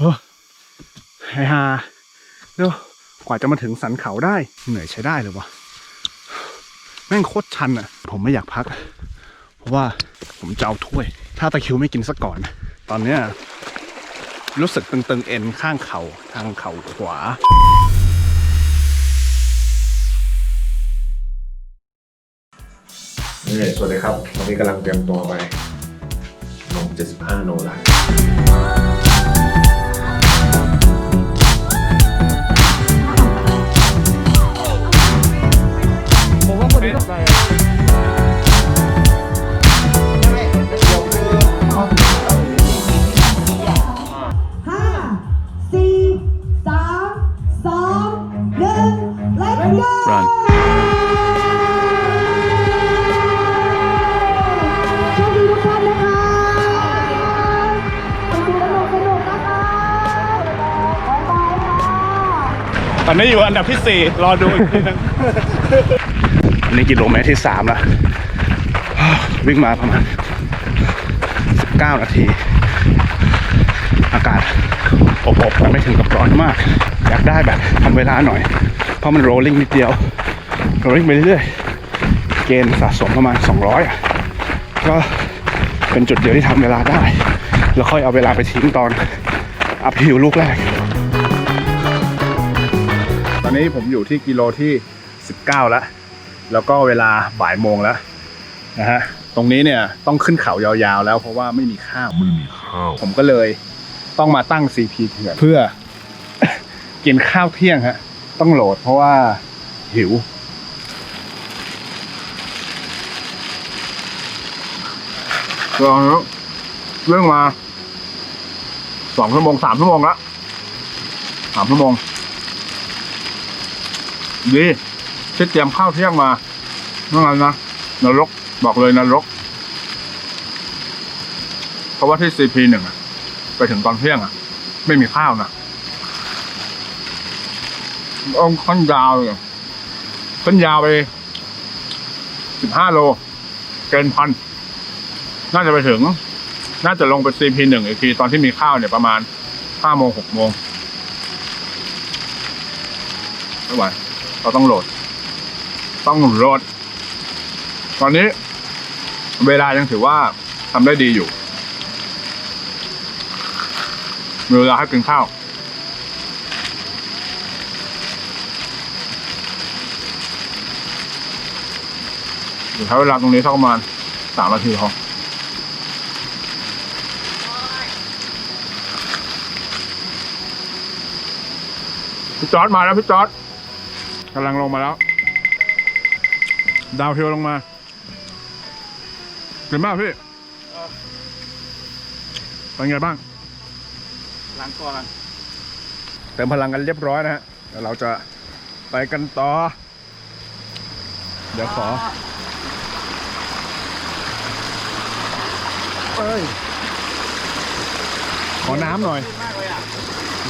เฮ้ยฮฮาเร็วกว่าจะมาถึงสันเขาได้ เหนื่อยใช้ได้เลยวะแม่งโคตรชันอะ ผมไม่อยากพัก เพราะว่าผมจะเอาถ้วย ถ้าตะคิวไม่กินซะก่อน ตอนเนี้ยรู้สึกตึงๆเอ็นข้างเข่าทางเข่าขวานี่สวัสดีครับวันนี้กำลังเตรียมตัวไปลง75 โลแล้ว ห้าสี่สามสองหนึ่ง let's go Run โชคดีทุกท่านนะคะสนุกสนุกสนุกนะคะบ๊ายบายค่ะ ตอนนี้อยู่อันดับที่ 4 รอดูอีกทีนึง อันนี้กิโลเมตรที่3แล้ววิ่งมาประมาณ 19 นาที อากาศอบๆแต่ไม่ถึงกับร้อนมาก อยากได้แบบทำเวลาหน่อย เพราะมันโรลลิ่งนิดเดียวโรลลิ่งไปเรื่อยๆ เกณฑ์สะสมประมาณ 200อะก็เป็นจุดเดียวที่ทำเวลาได้ แล้วค่อยเอาเวลาไปทิ้งตอนอัพฮิลลูกแรก ตอนนี้ผมอยู่ที่กิโลที่ 19 แล้ว แล้วก็เวลาบ่ายโมงแล้วนะฮะตรงนี้เนี่ยต้องขึ้นเขายาวๆแล้วเพราะว่าไม่มีข้าวไม่มีข้าวผมก็เลยต้องมาตั้ง CP เถื่อนเพื่อ กินข้าวเที่ยงฮะต้องโหลดเพราะว่าหิว ลองแล้วเรื่องมาสองชั่วโมงสามชั่วโมงละสามชั่วโมงดี ที่เตรียมข้าวเที่ยงมาเมื่อไงนะนรกบอกเลยนรก เพราะว่าที่ซีพีหนึ่งอะไปถึงตอนเที่ยงอะไม่มีข้าวนะองค่อนยาวเลยขึ้นยาวไปสิบห้าโลเกินพันน่าจะไปถึง น่าจะลงไปซีพีหนึ่งอีกทีตอนที่มีข้าวเนี่ยประมาณห้าโมงหกโมงไม่ไหวเราต้องโหลด ต้องโหลดตอนนี้ เวลายังถือว่าทำได้ดีอยู่มีเวลาให้กินข้าวเดี๋ยวใช้เวลาตรงนี้สักประมาณสามนาทีพอพี่จอร์ดมาแล้วพี่จอร์ดกำลังลงมาแล้ว ดาวเทลลงมาเป็นบ้างพี่เป็นไงบ้างล้างตัวกันเติมพลังกันเรียบร้อยนะฮะเดี๋ยวเราจะไปกันต่อ เดี๋ยวขอเอ้ยขอน้ำหน่อย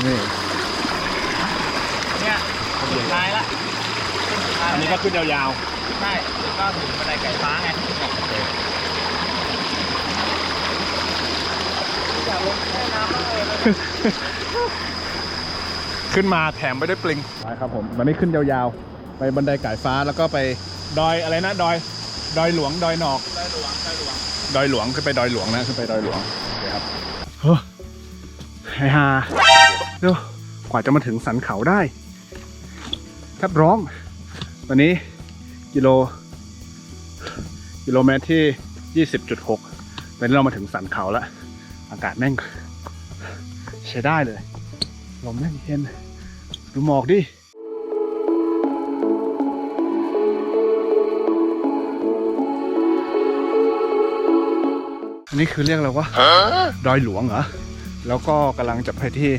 นี่เนี่ยสุดท้ายละสุดท้าย อันนี้ก็ขึ้นยาวใช่แล้วก็ถึงบันไดไก่ฟ้าไงอยากลงแช่น้ำมากเลยๆขึ้นมาแถมไปด้วยปลิงไปครับผมวันนี้ขึ้นยาวๆ ไปบันไดไก่ฟ้าแล้วก็ไปดอยอะไรนะดอย ดอยหลวงดอยหนอก ได้หลวงได้หลวงดอยหลวงขึ้นไปดอยหลวงนะขึ้นไปดอยหลวงโอเคครับเฮ้ยไฮฮาเร็วกว่าจะมาถึงสันเขาได้แทบร้อง ตอนนี้กิโล กิโลเมตรที่ 20.6ตอนนี้เรามาถึงสันเขาแล้ว อากาศแม่ง ใช้ได้เลย ลมแม่งเย็น ดูหมอกดิอันนี้คือเรียกอะไรวะดอยหลวงเหรอ แล้วก็กำลังจะไปที่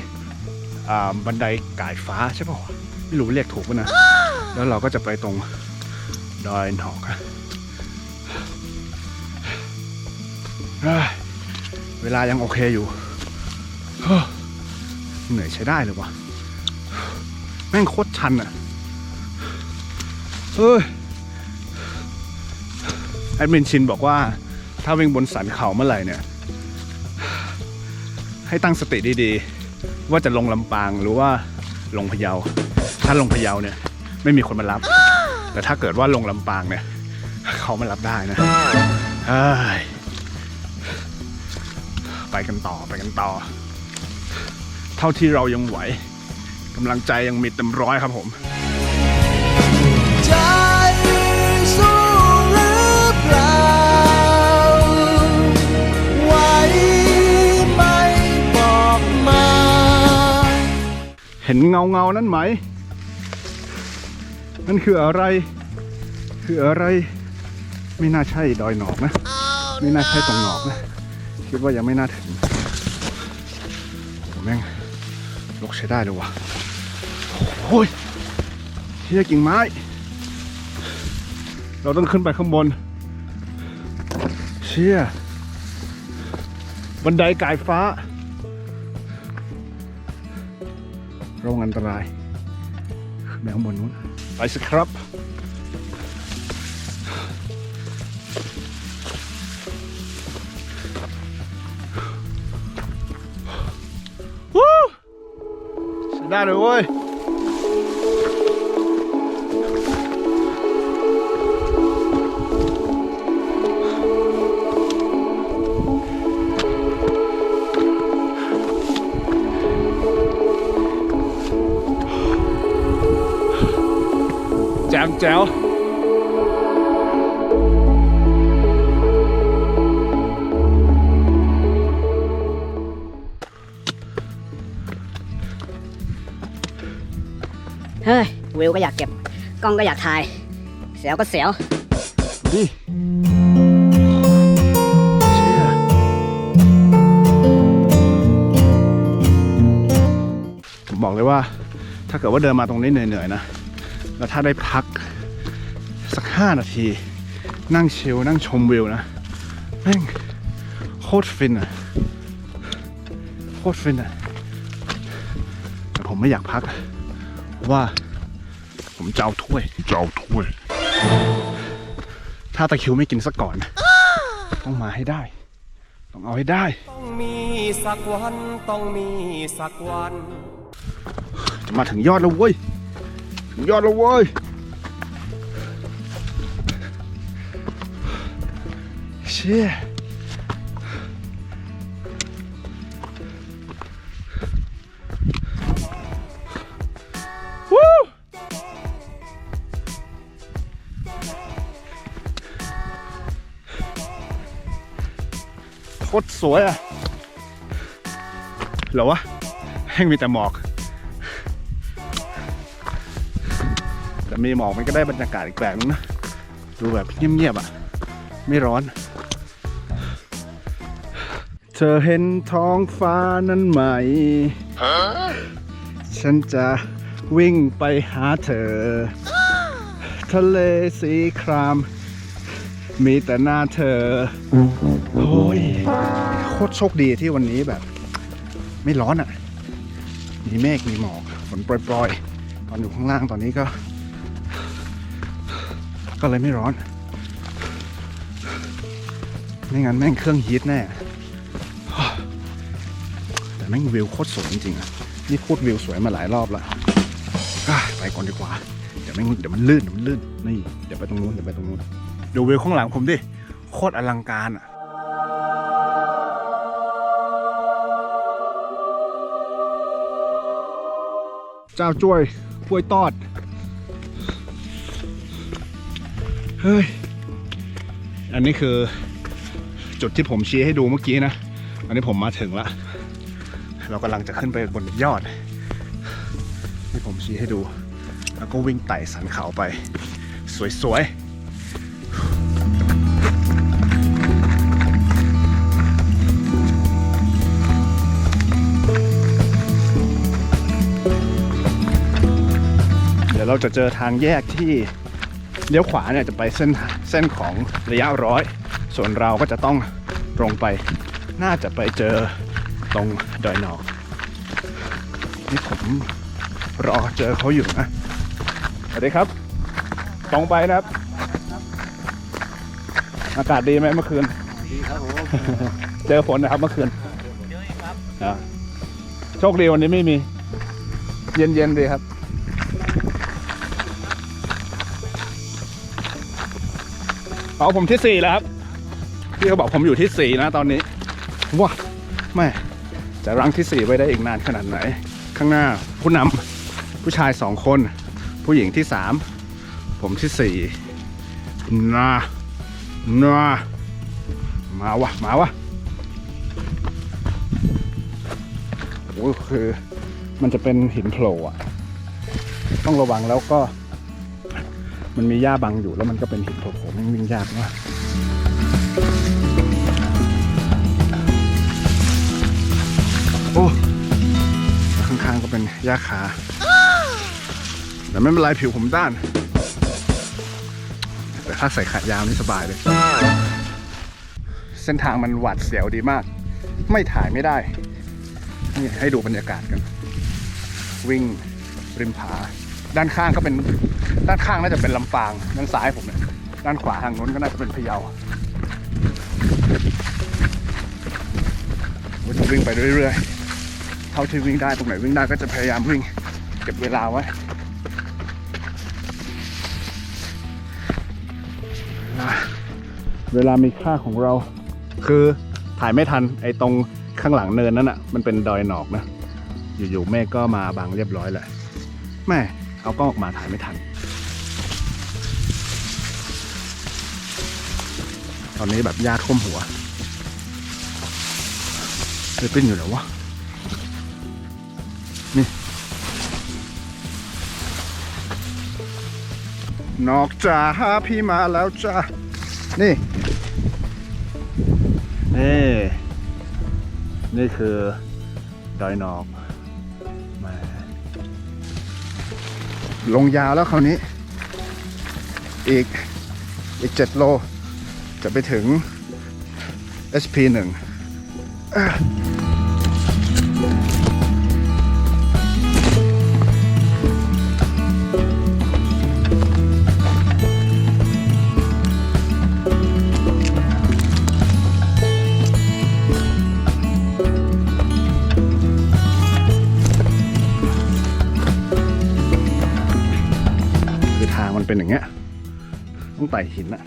อ่าบันไดก่ายฟ้าใช่ป่าวะไม่รู้เรียกถูกป่ะนะ แล้วเราก็จะไปตรงดอยหนอกอะเวลายังโอเคอยู่ เหนื่อยใช้ได้เลยวะแม่งโคตรชันอะเฮ้ยแอดมินชินบอกว่าถ้าวิ่งบนสันเขาเมื่อไหร่เนี่ย ให้ตั้งสติดีๆ ว่าจะลงลำปางหรือว่าลงพะเยา ถ้าลงพะเยาเนี่ย ไม่มีคนมารับ แต่ถ้าเกิดว่าลงลำปางเนี่ย เขามารับได้นะเอ้ยไปกันต่อไปกันต่อ เท่าที่เรายังไหวกำลังใจยังมีเต็มร้อยครับผมเห็นเงาเงานั่นไหม นั่นคืออะไร คืออะไร ไม่น่าใช่ดอยหนอกนะ ไม่น่าใช่ตรงหนอกนะ คิดว่ายังไม่น่าถึงโอ้แม่งลกใช้ได้เลยว่ะโอ้ยเฮียกิ่งไม้ เราต้องขึ้นไปข้างบน เชี่ย บันไดกายฟ้าระวังอันตรายขึ้นไปข้างบนนู้น ไปสิครับวู้ แจมแจ๋วเฮ้ยวิวก็อยากเก็บ กล้องก็อยากถ่าย เสียวก็เสียวดิเชี่ยผมบอกเลยว่า ถ้าเกิดว่าเดินมาตรงนี้เหนื่อยๆนะ แล้วถ้าได้พัก สักห้านาที นั่งชิลนั่งชมวิวนะแม่งโคตรฟินอะโคตรฟินอะแต่ผมไม่อยากพักเพราะว่าผมจะเอาถ้วยจะเอาถ้วย ถ้าตะคริวไม่กินสักก่อน ต้องมาให้ได้ ต้องเอาให้ได้ ต้องมีสักวัน ต้องมีสักวัน จะมาถึงยอดแล้วเว้ย ถึงยอดแล้วเว้ย ชี่วู้โคตรสวยอะเหรอวะแห้งมีแต่หมอก แต่มีหมอกมันก็ได้บรรยากาศอีกแบบนึงนะ ดูแบบเงียบๆอะ ไม่ร้อน เธอเห็นท้องฟ้านั้นไหม ฉันจะวิ่งไปหาเธอ ทะเลสีคราม มีแต่หน้าเธอ โอ้ย โคตรโชคดีที่วันนี้แบบ ไม่ร้อนอะ มีเมฆมีหมอกฝนโปรยๆ ตอนอยู่ข้างล่างตอนนี้ก็ ก็เลยไม่ร้อน ไม่งั้นแม่งเครื่องฮีทแน่ แต่แม่งวิวโคตรสวยจริงๆอะนี่พูดวิวสวยมาหลายรอบแล้วอะไปก่อนดีกว่าเดี๋ยวแม่งเดี๋ยวมันลื่นเดี๋ยวมันลื่นนี่เดี๋ยวไปตรงนู้นเดี๋ยวไปตรงนู้นดูวิวข้างหลังผมดิโคตรอลังการอะเจ้าจ้วยกล้วยตอดเฮ้ยอันนี้คือจุดที่ผมชี้ให้ดูเมื่อกี้นะ อันนี้ผมมาถึงละ เรากำลังจะขึ้นไปบนยอด ที่ผมชี้ให้ดู แล้วก็วิ่งไต่สันเขาไป สวยๆเดี๋ยวเราจะเจอทางแยกที่เลี้ยวขวาเนี่ยจะไปเส้นเส้นของระยะร้อย ส่วนเราก็จะต้องตรงไป น่าจะไปเจอ ตรงดอยนอกนี่ผมรอเจอเขาอยู่นะสวัสดีครับ ตรงไปนะครับ อากาศดีไหมเมื่อคืน ดีครับผมเจอฝนนะครับเมื่อคืนอ่าโชคดีวันนี้ไม่มี เย็นๆดีครับ เอาผมที่สี่แล้วครับ พี่เขาบอกผมอยู่ที่สี่นะตอนนี้ว้าแม่ จะรั้งที่สี่ไว้ได้อีกนานขนาดไหน ข้างหน้าผู้นำผู้ชายสองคน ผู้หญิงที่สามผมที่สี่นานามา วะ มาวะโอ้คือมันจะเป็นหินโผล่อะต้องระวังแล้วก็ มันมีหญ้าบังอยู่แล้วมันก็เป็นหินโผล่ๆมันวิ่งยากมาก้าคาแต่ไม่เป็นไรผิวผมด้าน แต่ถ้าใส่ขายาวนี่สบายเลย เส้นทางมันหวาดเสียวดีมาก ไม่ถ่ายไม่ได้ นี่ให้ดูบรรยากาศกัน วิ่งริมผา ด้านข้างก็เป็น ด้านข้างน่าจะเป็นลำปาง ด้านซ้ายผมเนี่ย ด้านขวาทางนู้นก็น่าจะเป็นพะเยาวิ่งไปเรื่อยๆ เท่าที่วิ่งได้ตรงไหนวิ่งได้ก็จะพยายามวิ่งเก็บเวลาไว้เวลามีค่าของเรา คือถ่ายไม่ทันไอ้ตรงข้างหลังเนินนั้นอะ มันเป็นดอยหนอกนะ อยู่ๆเมฆก็มาบังเรียบร้อยเลยแม่เอากล้องออกมาถ่ายไม่ทัน ตอนนี้แบบญาท่วมหัวเฮ้ยเป็นอยู่แล้ววะ นอกจากพี่มาแล้วจ้านี่ นี่ นี่คือดอยนอกมาลงยาวแล้วคราวนี้ อีก อีกเจ็ดโล จะไปถึง SP 1 อะ ใส่หินอะ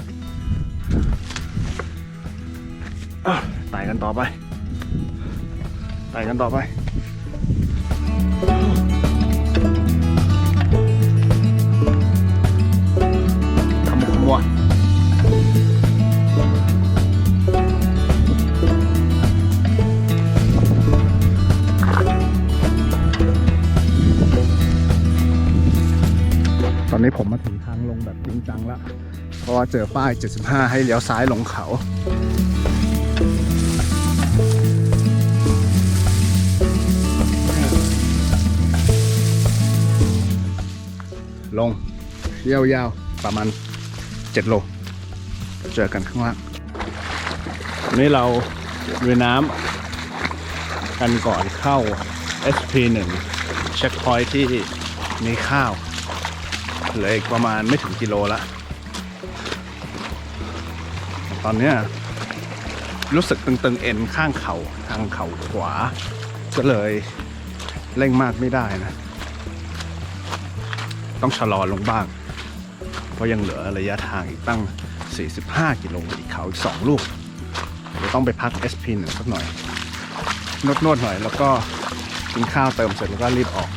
อะไต่กันต่อไปไต่กันต่อไป เพราะว่าเจอป้าย 75 ให้เลี้ยวซ้ายลงเขา ลงยาวๆประมาณ 7 โล เจอกันข้างล่างนนี้เราลุยน้ำกันก่อนเข้า SP1 เช็คพอยท์ที่มีข้าวเหลืออีกประมาณไม่ถึงกิโลละ ตอนเนี้ยรู้สึกตึงๆเอ็นข้างเขา่าทางเข่าขวา ก็เลยเร่งมากไม่ได้นะ ต้องชะลอลงบ้าง เพราะยังเหลือระยะทางอีกตั้ง 45 กิโลอีกเขาอีก 2 ลูกเดี๋ยวต้องไปพัก SP หนึ่งสักหน่อยนวดๆหน่อย แล้วก็กินข้าวเติมเสร็จแล้วก็รีบออก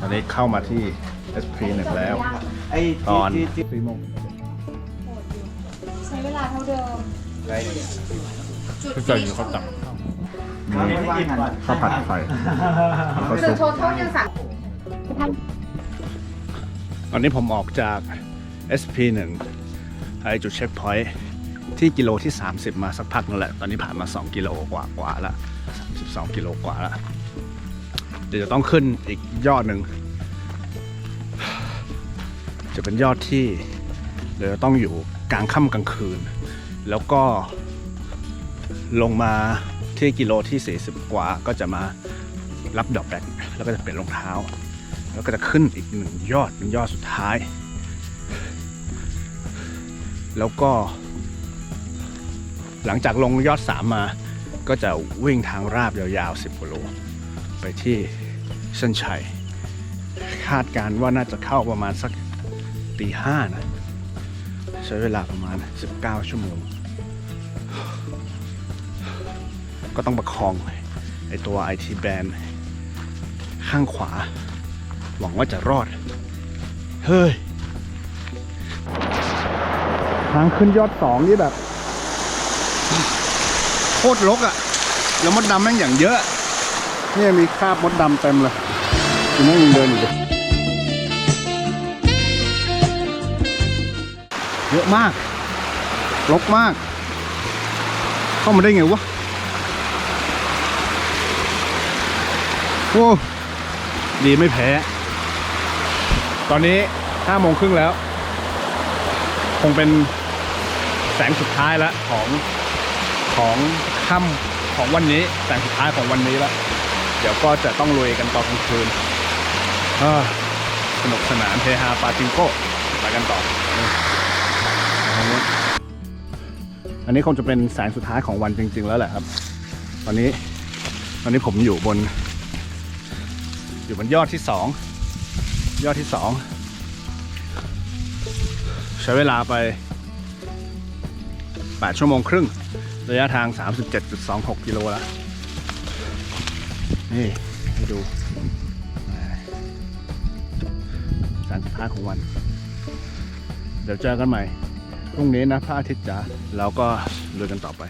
ตอนนี้เข้ามาที่ SP หนึ่งแล้ว ตอนสี่โมงใช้เวลาเท่าเดิมคือใจอยู่เขาตักมีข้าวผัดไข่แล้วก็คือซุปโททยังสั่งตอนนี้ผมออกจาก SP1 ไอจุดเช็คพอยท์ที่กิโลที่ 30 มาสักพักนึงแหละ ตอนนี้ผ่านมา 2 กิโลกว่ากว่าละ32 กิโลกว่าละเดี๋ยวจะต้องขึ้นอีกยอดหนึ่ง จะเป็นยอดที่เดี๋ยวจะต้องอยู่ กลางค่ำกลางคืน แล้วก็ลงมาที่กิโลที่ 40 กว่าก็จะมารับดอกแบกแล้วก็จะเปลี่ยนรองเท้า แล้วก็จะขึ้นอีกหนึ่งยอดเป็นยอดสุดท้าย แล้วก็ หลังจากลงยอดสามมาก็จะวิ่งทางราบยาวๆ 10กิโล ไปที่เส้นชัย คาดการณ์ว่าน่าจะเข้าประมาณสักตีห้านะ ใช้เวลาประมาณ 19 ชั่วโมง ก็ต้องประคองไอตัว IT band ข้างขวา หวังว่าจะรอด เฮ้ย ทางขึ้นยอดสองนี่แบบ โคตรลกอะ่ะ แล้วมดดำแม่งอย่างเยอะ นี่มีคราบมดดำเต็มเลยยังไม่งเดินอยู่เลย เยอะมากลกมาก เข้ามาได้ไงวะโอ้ดีไม่แพ้ ตอนนี้ห้าโมงครึ่งแล้ว คงเป็นแสงสุดท้ายแล้วของของค่ำของวันนี้แสงสุดท้ายของวันนี้แล้ว เดี๋ยวก็จะต้องลุยกันตอนกลางคืนสนุกสนานเฮฮาปาจิงโก้ไปกันต่อ นนี้คงจะเป็นแสงสุดท้ายของวันจริง ๆ แล้วแหละครับ ตอนนี้ตอนนี้ผมอยู่บน อยู่บนยอดที่สองยอดที่สองใช้เวลาไป 8 ชั่วโมงครึ่ง ระยะทาง 37.26 กิโลแล้วนี่ให้ดูสารสุดท้ายของวัน เดี๋ยวเจอกันใหม่ พรุ่งนี้นะพระอาทิตย์จ๋าแล้วก็ลุยกันต่อไป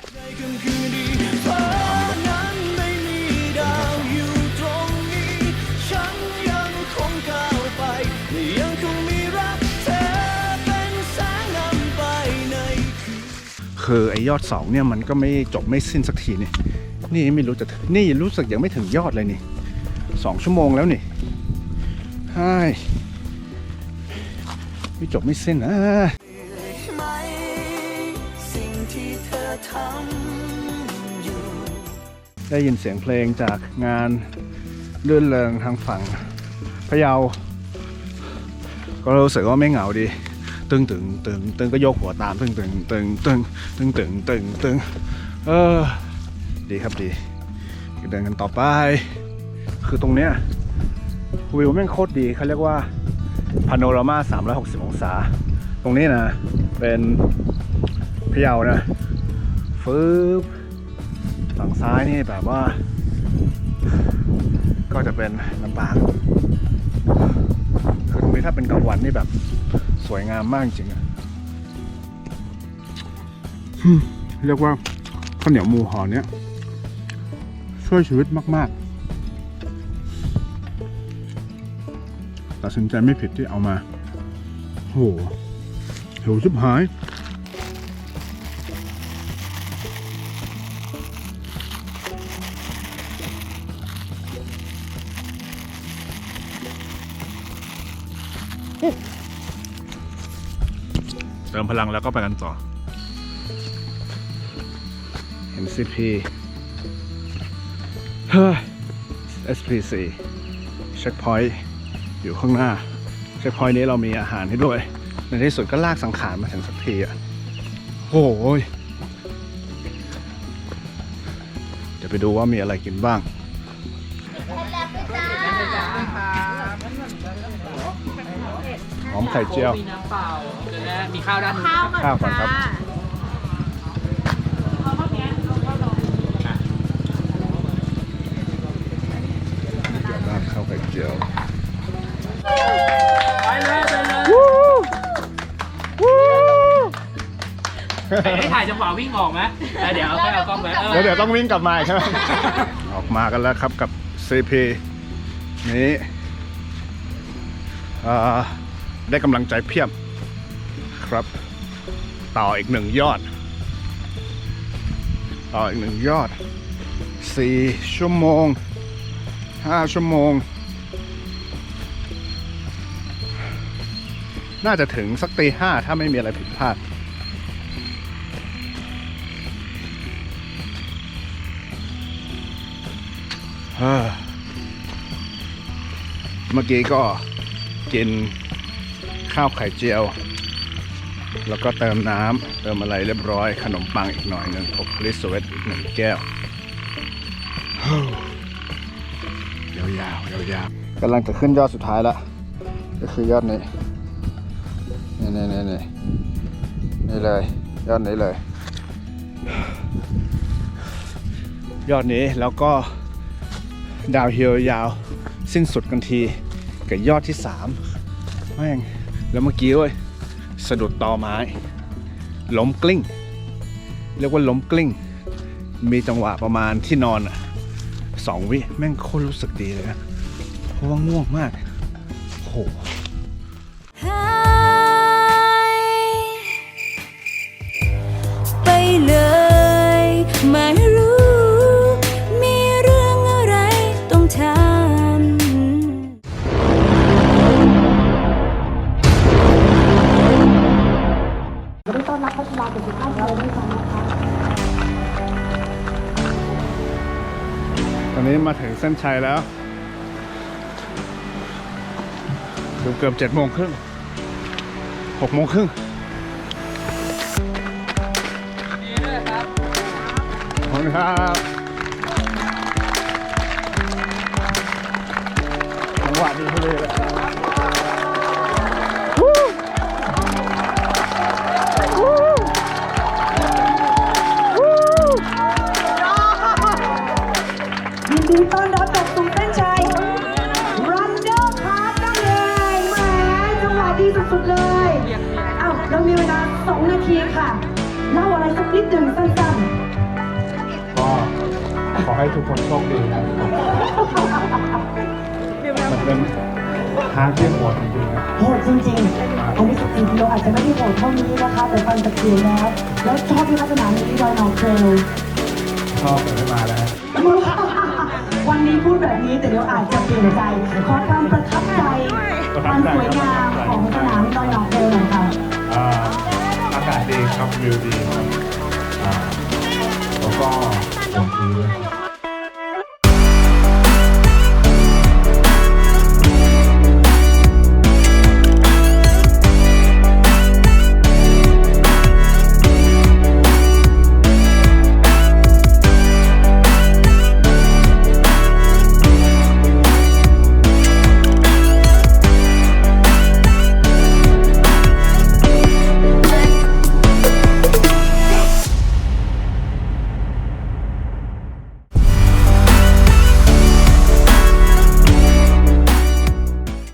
คือไอ้ยอดสองเนี่ยมันก็ไม่จบไม่สิ้นสักทีนี่นี่ไม่รู้จะนี่รู้สึกยังไม่ถึงยอดเลยนี่สองชั่วโมงแล้วนี่ใช่ไม่จบไม่สิ้นนะ อ่ได้ยินเสียงเพลงจากงานลื่นเริงทางฝั่งพะเยา ก็รู้สึกว่าไม่เหงาดี ตึงตึงตึงตึงก็โยกหัวตามตึงตึงตึงตึงตึงตึงตึงตึงเออ ดีครับดีเดินกันต่อไป คือตรงเนี้ยวิวแม่งโคตรดีเขาเรียกว่าพาโนรามา360 องศา ตรงนี้นะ เป็น พะเยานะฟืบฝั่งซ้ายนี่แบบว่า ก็จะเป็นลำปางคือตรงนี้ถ้าเป็นกลางวันนี่แบบสวยงามมากจริงอะเรียกว่าข้าวเหนียวหมูห่อเนี้ยช่วยชีวิตมาก ๆ ตัดสินใจไม่ผิดที่เอามาโหหิวชิบหาย พลังแล้วก็ไปกันต่อ MCP เฮ้ย SPC เช็คพอยต์อยู่ข้างหน้า เช็คพอยต์นี้เรามีอาหารให้ด้วย ในที่สุดก็ลากสังขารมาถึงสักทีอะโอ้ยเดี๋ยวไปดูว่ามีอะไรกินบ้างหอมไข่เจียว มีน้ำเปล่าและมีข้าวด้านนู้นข้าวก่อนครับเดี๋ยวราดข้าวไข่เจียว ไปเลยไปเลยให้ถ่ายจังหวะวิ่งออกไหมแล้วเดี๋ยวค่อยเอากล้องไปเออแล้วเดี๋ยวต้องวิ่งกลับมาอีกใช่ไหม ออกมากันแล้วครับกับ CP นี้อ่าได้กำลังใจเพียบ ครับ ต่ออีกหนึ่งยอด ต่ออีกหนึ่งยอด 4 ชั่วโมง 5 ชั่วโมง น่าจะถึงสักตีห้าถ้าไม่มีอะไรผิดพลาดเฮ้อเมื่อกี้ก็กินข้าวไข่เจียว แล้วก็เติมน้ำเติมอะไรเรียบร้อย ขนมปังอีกหน่อยหนึ่งพกลิสเวตอีกหนึ่งแก้วยาวยาวๆกำลังจะขึ้นยอดสุดท้ายแล้วก็คือยอดนี้นี่นี่นี่นี่นี่เลยยอดนี้เลย ยอดนี้แล้วก็ดาวเฮียวยาว สิ้นสุดกันทีกับยอดที่สามแม่งแล้วเมื่อกี้เว้ย สะดุดตอไม้ล้มกลิ้ง เรียกว่าล้มกลิ้ง มีจังหวะประมาณที่นอนสองวิแม่งโคตรรู้สึกดีเลยนะเพราะว่าง่วงมากโอ้โหไปเลย เส้นชัยแล้วเกือบเกือบเจ็ดโมงครึ่งหกโมงครึ่งขอบคุณครับ ทีค่ะ เล่าอะไรสักนิดหนึ่งสั้นก็ขอให้ทุกคนโชคดีนะมันเป็นทางที่โหดจริงๆนะๆโหดจริงๆ อันนี้สิบสี่กิโลอาจจะไม่ได้โหดเท่านี้นะคะ แต่ฟังจากเสียงแล้วแล้วชอบที่ลักษณะนี้ดอยหนองเทรลชอบเลยมาแล้ววันนี้พูดแบบนี้แต่เดี๋ยวอาจจะเปลี่ยนใจ ขอความประทับใจความสวยงามของสนาม ดีครับวิวดีครับอ่าแล้วก็ลมดีด้